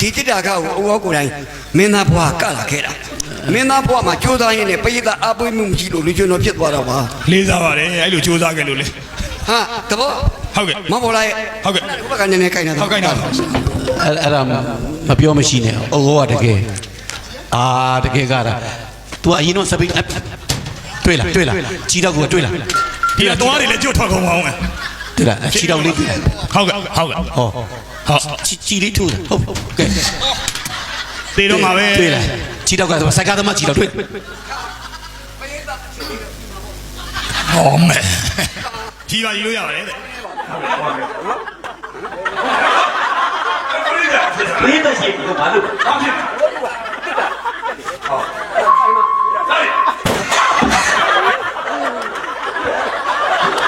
ဒီတိတ္တာခကိုအဝေါကိုယ်တိုင်မင်းသားဘွားကလာခဲ့တာမင်းသားဘွားမှာကြိုးစားရင်းနဲ့ပရိသတ်အားပေးမှုမရှိလို့လူကျွန်တော်ဖြစ်သွားတော့ပါလေးစားပါတယ်အဲ့လိုစူးစမ်းခဲ့လို့လေဟာတဘောဟုတ်ကဲ့မပေါ်လိုက်ဟုတ်ကဲ့ဘက်ကနည်းနည်းခိုင်းနေတာဟုတ်ကဲ့နော်အဲ့အဲ့ဒါမပြောမရှိနဲ့အိုးကတကယ်အာတကယ်ကတာ तू အရင်တော့စပိတ်တွေ့လားတွေ့လားကြီးတော့ကိုတွေ့လားဒီကသွားတွေလည်းကြွတ်ထွက်ကုန်အောင်မယ် တွေ့လားကြီးတော့လေးတွေ့လားဟုတ်ကဲ့ဟုတ်ကဲ့ဟောဟုတ်ကြီးကြီးလေးထိုးတယ်ဟုတ်ဟုတ်ကဲသေတော့မှာပဲတွေ့လားကြီးတော့ကဆိုစကားသမားကြီးတော့တွေ့ဟောမယ်ကြီးပါကြီးလို့ရပါတယ်တဲ့ဘယ်တော့ရှိဘူးဘာလို့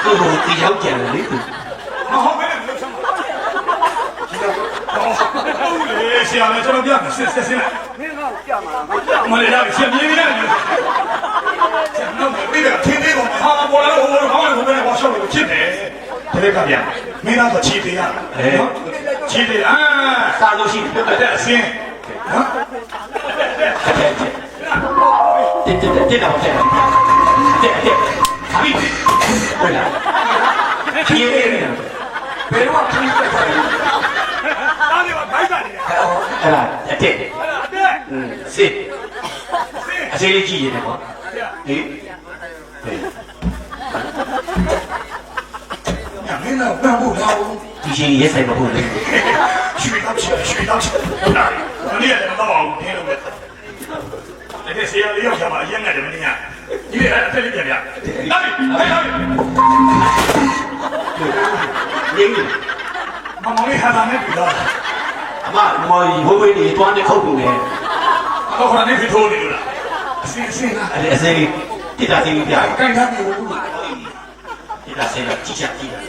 ဟိုဟိုဒီရောက်ကြတယ်လေ လေ ဆရာလည်းကျွန်တော်ပြမယ်ဆက်ဆက်ဆက်လိုက်မင်းကပြမှာမလေးလားဆရာမြင်နေတယ်ဆရာတော့ပြီးတော့ထင်းသေးကောင်ဟာပေါ်လာတော့ဟိုဟောင်းဟိုဘက်ဘောရှော့လို့ချစ်တယ်တကယ်ကပြမင်းတော့ချီသေးရချီသေးအာစားလို့ရှိတယ်အဲ့ဒါအစင်းနော်တက်တက်တက်တော့တက်တက်တက်ဟာပြီဟုတ်လားခရီးလေးနေဘယ်တော့ခရီးတက်တယ်အားလေးကဘိုက်ကနေ အဲ့ဒါတက်อืมစစ်အစေးလေးကြည့်ရတယ်ပေါ့ဟေးမင်းတော့ပြန်ဖို့လာဘူးဒီရှင်ရဲဆိုင်မဟုတ်လေရွှေတော့ချွေရွှေတော့ချွေနားမနေ့လည်းမတော့အောင်ထင်းလို့ပဲတကယ်ဆရာလေးရောက်ချင်မှာအရင်ကတည်းကမင်းကဒီလေအဲ့တက်လေးပြန်ပြလာပြီဟဲ့လာပြီရင်းနေမမောင်လေးဟာတာနဲ့ပြီတော့ အမမော်ရီဘိုးဘွေးတွေတွားနေခုတ်ကုန်တယ်တော့ခဏနေပြီထိုးနေလို့လားအစင်းအစင်းလားအဲ့အစေးလေးတစ်တာစင်းလေးပြရကန်ထားပြီဘူးတစ်တာစင်းကကြည့်ချကြည့်တာ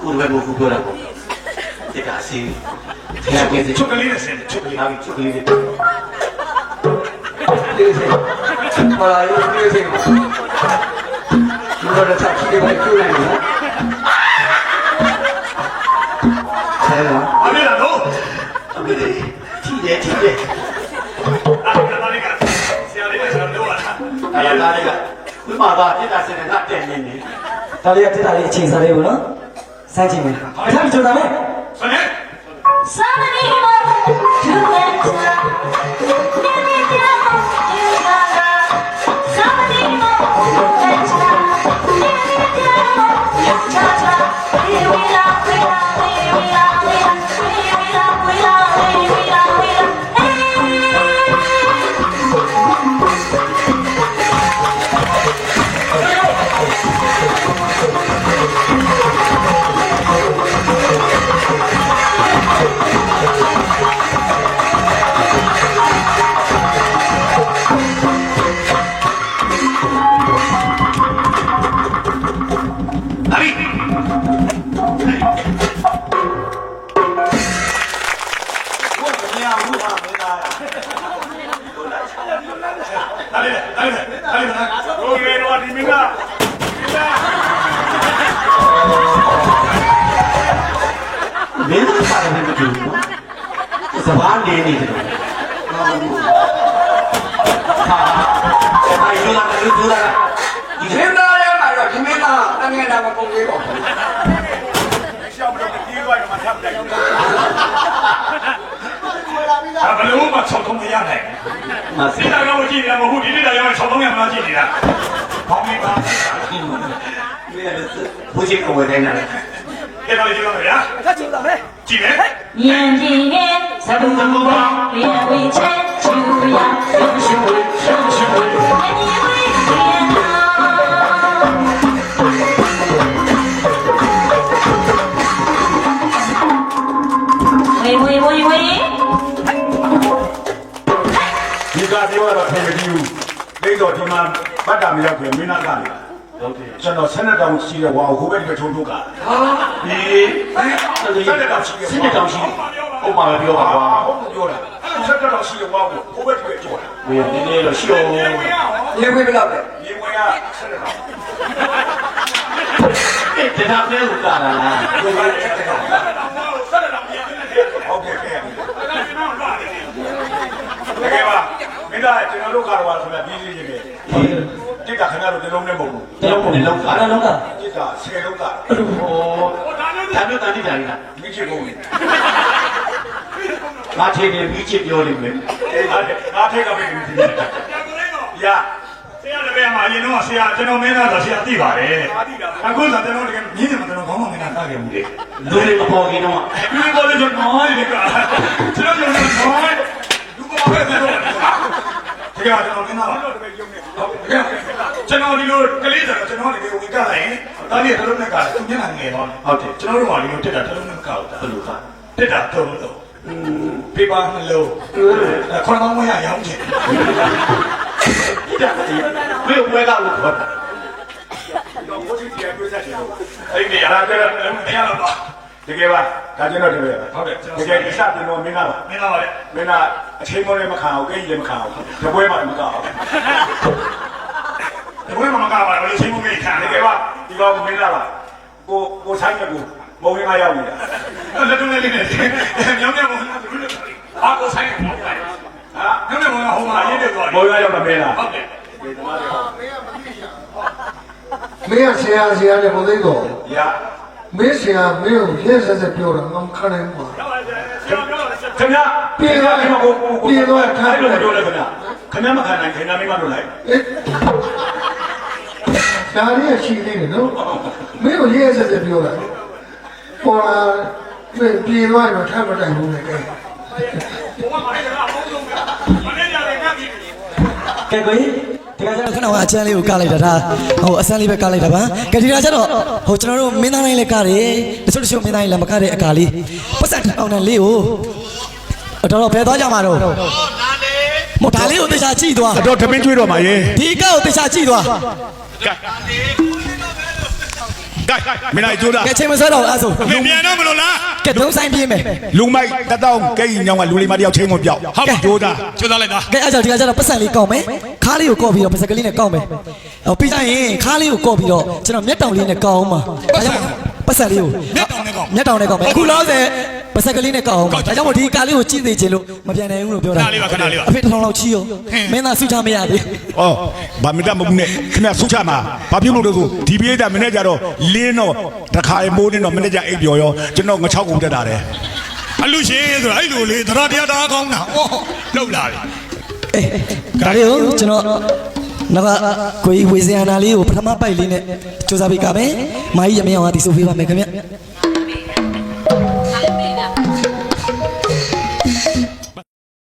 ကိုယ်ပဲဘိုးပြောတာပေါ့တစ်တာစင်းတရားပြည့်စုံချုပ်ကလေးနဲ့ဆင်းချုပ်ကလေးလာပြီချုပ်ကလေးတွေလေးစိတ်မလာရေးလေးစိတ်ဒီလိုတော့ချက်ကြီးပဲကျူးနေတယ်ဆဲ တယ်ကြည့်တယ်အဲ့ဒါလေးကဆရာလေးနဲ့ကျွန်တော်တို့ကအဲ့ဒါလေးကဝိမာကတစ်တာစင်းနဲ့ငါတက်နေနေဒါလေးကတက်တာလေးအချိန်စားလေးပေါ့နော်စမ်းကြည့်မယ်အထက်ကျတော့မယ်ဆနေ Somebody wants ရဘူးဟာမင်းသားဒါလေးဒါလေးဒါလေးရိုးရဲတော့ဒီမင်းကမင်းသားပါတယ်မကြည့်ဘူးနော်။စဘာနေနေတယ်။ဟာ။အဲ့ဒီလာလူလူလာဒီမင်းသားရဲ့မှာတော့ဒီမင်းသားတမင်တာမပုံသေးပါဘူးရှောက်ပြီးဒီလိုရမှာထပ်တယ် ဒါဘယ်လိုမှ၆3မရနိုင် မ ဘူး စ ဒီတာကမကြည့်ရမဟုတ်ဒီနေ့တာရော6 3ရမှကြည့်နေတာဘောင်းမင်းပါ မင်းဘုရားကိုဝယ်နေတယ် အဲ့ဒါလေးကြည့်ပါဗျာဆက်ကြည့်ပါမယ်ကြည့်မယ် 眼睛眼，三不三不八，脸为千秋呀， ဒီကပြောရတော့ထိုင်မကြည့်ဘူးလိမ့်တော့ဒီမှာဗတ်တာမရောက်ခင်မင်းနာကလေဟုတ်တယ်ကျွန်တော်ဆက်နှစ်တောင်ရှိတဲ့ဝါကိုဟိုဘက်ဒီဘက်ထုံထုံကဒီဆက်တဲ့တောင်ရှိတယ်ဆက်တဲ့တောင်ရှိတယ်ဟုတ်ပါပြောပါကွာဟုတ်ပြောတာဆက်နှစ်တောင်ရှိတဲ့ဝါကိုဟိုဘက်ဒီဘက်ကြော်တာဝေနည်းနည်းတော့ရှိအောင်လေးခွေးဘယ်လောက်လဲရေဝင်ကဆက်နှစ်တောင်တဲ့တာပဲဥကာလာလားရေဝင်ဆက်နှစ်တောင်ဟုတ်ကဲ့ခဲ့ရပြီ အဲ့ဒါက ကျွန်တော်တို့ကတော့ဆိုတာပြင်းပြင်းချင်းပဲတိတ်တာခင်ဗျားတို့တလုံးနဲ့မဟုတ်ဘူးတလုံးပုံနဲ့လုံးကားလုံးကတိတ်တာဆယ်လုံးကဟိုဒါမျိုးတန်တိတာလေးလားမိချစ်ကုန်ပြီငါထင်တယ်ပြီးချစ်ပြောလိမ့်မယ်အေးဟာငါထိတ်ကပဲဒီရဆရာလည်းပဲမှာအရင်တော့ဆရာကျွန်တော်မင်းသားဆိုဆရာသိပါတယ်အခုဆိုကျွန်တော်တကယ်မြင်းတယ်မကျွန်တော်ခေါင်းမမင်းသားသားခဲ့ဘူးလေလူတွေမပေါ်ခင်တော့ဒီပေါ်လေးကျွန်တော်ဟိုင်းလေကကျွန်တော်ကျွန်တော်ဟိုင်းလူပေါ်ပဲတော့တကယ် ကျွန်တော်မင်းသားပါကျွန်တော်ဒီလိုကလေးဆိုတော့ကျွန်တော်တကယ်ဝင်ကြလိုက်ရင်တားလေးတစ်လုံးနဲ့ကသူမျက်နှာငယ်ပါဟုတ်တယ်ကျွန်တော်တို့ကဒီလိုတက်တာတစ်လုံးနဲ့မကောက်တာဘယ်လိုကတက်တာတော့တော့ပေပါနှလုံးခေါင်းကောင်းမရရောင်းချင်ဘယ်ဘွဲကလို့ခေါ်တာတော့ကိုကြီးတရားပြောဆက်တယ်အဲ့ဒီအရာကမရတော့ပါတကယ်ပါဒါကျွန်တော်တကယ်ဟုတ်တယ်တကယ်ဒီစတင်တော့မင်းသားပါမင်းသားပါလေမင်းသား အချိန်မောလည်းမခံအောင်ကိကြီးလည်းမခံအောင်တပွဲမှမကောက်အောင်ဒီဘွဲမှာမကပါဘူးလေချင်းမမေးခံတတကကယ်ယ်ပါပါဒီကောင်မင်းသားပါကိုကိုဆိုင်ကကိုမုံရင်းမရောက်နေတာလက်တွဲလေးနဲ့မြောင်းမြောင်းဘာကိုဆိုင်နေပါလဲဟာမြောင်းမြောင်းဟိုမှာရင်းတယ်သွားမုံရရောက်တာမင်းလားဟုတ်တယ်မင်းကဆရာဆရာနဲ့ဘုသိတော်ရမင်းဆရာမင်းကိုရက်ဆက်ဆက်ပြောတာငါမခံနိုင်ဘူးကွာခင်ဗျာ အဲ့လိုပြောလဲခင်ဗျာခင်ဗျာမခံနိုင်ခင်ဗျာမင်းမလို့လိုက်အေးဒါရီရှိနေတယ်နော်မင်းကိုရက်ဆက်ဆက်ပြောတာပေါ်လာပြေသွားရင်တော့ထပ်မတိုင်ဘူးလေကဲဘုံမှာလည်းအလုံးလုံးမနေ့ကလည်းကပ်ပြီးကဲကိုကြီးဒီကကျတော့ခဏကအချမ်းလေးကိုကလိုက်တာဒါဟိုအဆန်းလေးပဲကလိုက်တာပါကဲဒီကကျတော့ဟိုကျွန်တော်တို့မင်းသားတိုင်းလည်းကတယ်တချို့တချို့မင်းသားတိုင်းလည်းမကတဲ့အကာလေးပတ်စံတောင်းတဲ့လေးကို တော်တော်ဘယ်သွားကြမှာတော့မဒါလေးကိုတေချာကြည့်သွားတော့တပင်းကျွေးတော့မှာရေဒီကောက်ကိုတေချာကြည့်သွားကဲမင်းလိုက်ကျိုးတာကဲချိန်မဆွဲတော့အဲ့ဆိုမမြန်တော့မလို့လားကဲသုံးဆိုင်ပြေးမယ်လူမိုက်တတောင်းကဲကြီးညောင်းကလူလေးမတယောက်ချင်းကိုပြောက်ဟုတ်ကျိုးတာကျိုးသားလိုက်တာကဲအဲ့ကြောင့်ဒီကကျတော့ပတ်စံလေးကောက်မယ်ခါးလေးကိုကောက်ပြီးတော့ပတ်စံကလေးနဲ့ကောက်မယ်ဟိုပြီးကြရင်ခါးလေးကိုကောက်ပြီးတော့ကျွန်တော်မျက်တောင်လေးနဲ့ကောက်အောင်ပါဒါကြောင့် ပတ်စံလေးကိုမျက်တောင်နဲ့ကောက်မျက်တောင်နဲ့ကောက်မယ်အခုလောဆယ်ပတ်စံကလေးနဲ့ကောက်အောင်ပါဒါကြောင့်မို့ဒီကားလေးကိုကြည့်သေးချင်လို့မပြန်နိုင်ဘူးလို့ပြောတာခဏလေးပါခဏလေးပါအဖေတစ်ထောင်လောက်ချီရောမင်းသားစုချမရသေးဩဘာမတမဘူးနဲ့ခင်ဗျဆုချမှာဘာဖြစ်လို့လဲဆိုဒီပြေးတာမနေ့ကျတော့လင်းတော့တခါရေမိုးနေတော့မနေ့ကျအိပ်ပျော်ရောကျွန်တော်ငချောက်ကုန်တက်တာတယ်အလူရှင်ဆိုတာအဲ့လိုလေသရတရားတာကောင်းတာဟောလောက်လာပြီအေးဒါလေးကိုကျွန်တော် နောက်ကကိုကြီးဝေစရနာလေးကိုပထမပိုက်လေးနဲ့စူးစမ်းပေးကမယ်မာကြီးရမအောင်အတီဆိုပေးပါမယ်ခင်ဗျ